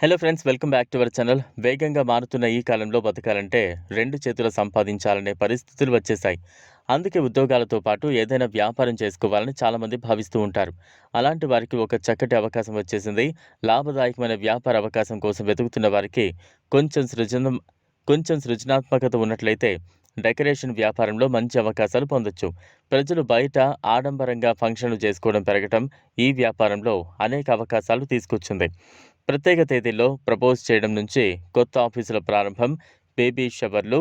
Hello friends welcome back to our channel వేగంగా మారుతున్న ఈ కాలంలో బతకాలంటే రెండు చేతులు సంపాదించాలనే పరిస్థితులు వచ్చేసాయి అందుకే ఉద్యోగాలతో పాటు ఏదైనా వ్యాపారం చేసుకోవాలని చాలామంది భావిస్తూ ఉంటారు. అలాంటి వారికి ఒక చక్కటి అవకాశం వచ్చేసింది. లాభదాయకమైన వ్యాపార అవకాశం కోసం వెతుకుతున్న వారికి కొంచెం సృజన కొంచెం సృజనాత్మకత ఉన్నట్లయితే డెకరేషన్ వ్యాపారంలో మంచి అవకాశాలు పొందొచ్చు. ప్రజలు బయట ఆడంబరంగా ఫంక్షన్లు చేసుకోవడం పెరగటం ఈ వ్యాపారంలో అనేక అవకాశాలు తీసుకొచ్చింది. ప్రత్యేక తేదీల్లో ప్రపోజ్ చేయడం నుంచి కొత్త ఆఫీసుల ప్రారంభం బేబీ షవర్లు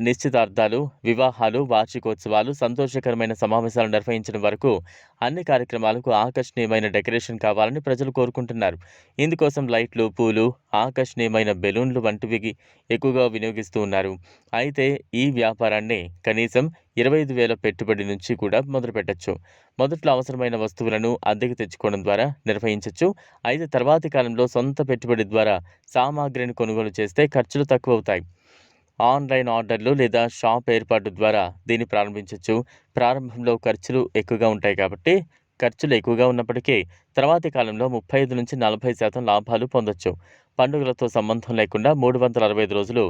నిశ్చితార్థాలు వివాహాలు వార్షికోత్సవాలు సంతోషకరమైన సమావేశాలు నిర్వహించడం వరకు అన్ని కార్యక్రమాలకు ఆకర్షణీయమైన డెకరేషన్ కావాలని ప్రజలు కోరుకుంటున్నారు. ఇందుకోసం లైట్లు పూలు ఆకర్షణీయమైన బెలూన్లు వంటివి ఎక్కువగా వినియోగిస్తూ ఉన్నారు. అయితే ఈ వ్యాపారాన్ని కనీసం ఇరవై ఐదు వేల పెట్టుబడి నుంచి కూడా మొదలుపెట్టచ్చు. మొదట్లో అవసరమైన వస్తువులను అద్దెకు తెచ్చుకోవడం ద్వారా నిర్వహించవచ్చు అయితే తర్వాతి కాలంలో సొంత పెట్టుబడి ద్వారా సామాగ్రిని కొనుగోలు చేస్తే ఖర్చులు తక్కువ అవుతాయి ఆన్లైన్ ఆర్డర్లు లేదా షాప్ ఏర్పాటు ద్వారా దీన్ని ప్రారంభించవచ్చు ప్రారంభంలో ఖర్చులు ఎక్కువగా ఉంటాయి కాబట్టి ఖర్చులు ఎక్కువగా ఉన్నప్పటికీ తర్వాతి కాలంలో ముప్పై ఐదు నుంచి నలభై శాతం లాభాలు పొందొచ్చు. పండుగలతో సంబంధం లేకుండా మూడు వందల అరవై ఐదు రోజులు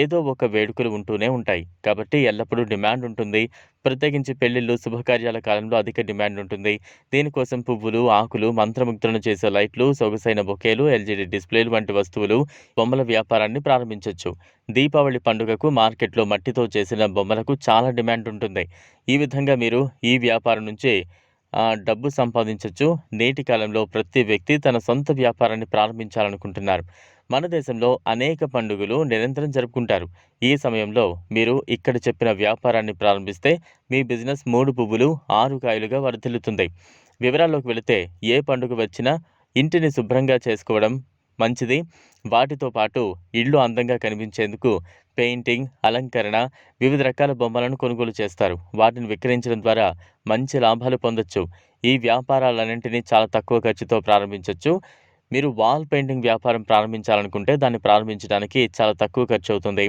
ఏదో ఒక వేడుకలు ఉంటూనే ఉంటాయి. కాబట్టి ఎల్లప్పుడూ డిమాండ్ ఉంటుంది. ప్రత్యేకించి పెళ్ళిళ్ళు శుభకార్యాల కాలంలో అధిక డిమాండ్ ఉంటుంది. దీనికోసం పువ్వులు ఆకులు మంత్రముగ్ధులను చేసే లైట్లు సొగసైన బొకేలు ఎల్జీడీ డిస్ప్లేలు వంటి వస్తువులు బొమ్మల వ్యాపారాన్ని ప్రారంభించవచ్చు దీపావళి పండుగకు మార్కెట్లో మట్టితో చేసిన బొమ్మలకు చాలా డిమాండ్ ఉంటుంది. ఈ విధంగా మీరు ఈ వ్యాపారం నుంచి డబ్బు సంపాదించవచ్చు నేటి కాలంలో ప్రతి వ్యక్తి తన సొంత వ్యాపారాన్ని ప్రారంభించాలనుకుంటున్నారు. మన దేశంలో అనేక పండుగలు నిరంతరం జరుపుకుంటారు. ఈ సమయంలో మీరు ఇక్కడ చెప్పిన వ్యాపారాన్ని ప్రారంభిస్తే మీ బిజినెస్ మూడు పువ్వులు ఆరు కాయలుగా వర్ధిల్లుతుంది. వివరాల్లోకి వెళితే ఏ పండుగ వచ్చినా ఇంటిని శుభ్రంగా చేసుకోవడం మంచిది. వాటితో పాటు ఇళ్ళు అందంగా కనిపించేందుకు పెయింటింగ్ అలంకరణ వివిధ రకాల బొమ్మలను కొనుగోలు చేస్తారు. వాటిని విక్రయించడం ద్వారా మంచి లాభాలు పొందొచ్చు. ఈ వ్యాపారాలన్నింటినీ చాలా తక్కువ ఖర్చుతో ప్రారంభించవచ్చు మీరు వాల్ పెయింటింగ్ వ్యాపారం ప్రారంభించాలనుకుంటే దాన్ని ప్రారంభించడానికి చాలా తక్కువ ఖర్చు అవుతుంది.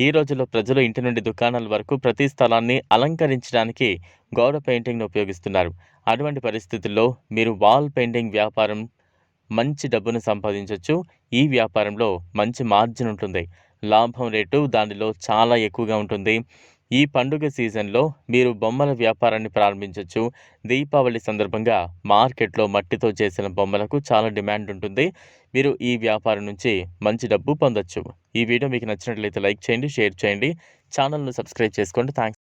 ఈ రోజుల్లో ప్రజలు ఇంటి నుండి దుకాణాల వరకు ప్రతి స్థలాన్ని అలంకరించడానికి గోడ పెయింటింగ్ను ఉపయోగిస్తున్నారు. అటువంటి పరిస్థితుల్లో మీరు వాల్ పెయింటింగ్ వ్యాపారం మంచి డబ్బును సంపాదించవచ్చు ఈ వ్యాపారంలో మంచి మార్జిన్ ఉంటుంది. లాభం రేటు దానిలో చాలా ఎక్కువగా ఉంటుంది. ఈ పండుగ సీజన్లో మీరు బొమ్మల వ్యాపారాన్ని ప్రారంభించవచ్చు దీపావళి సందర్భంగా మార్కెట్లో మట్టితో చేసిన బొమ్మలకు చాలా డిమాండ్ ఉంటుంది. మీరు ఈ వ్యాపారం నుంచి మంచి డబ్బు పొందొచ్చు. ఈ వీడియో మీకు నచ్చినట్లయితే లైక్ చేయండి షేర్ చేయండి. ఛానల్ను సబ్స్క్రైబ్ చేసుకోండి. థ్యాంక్స్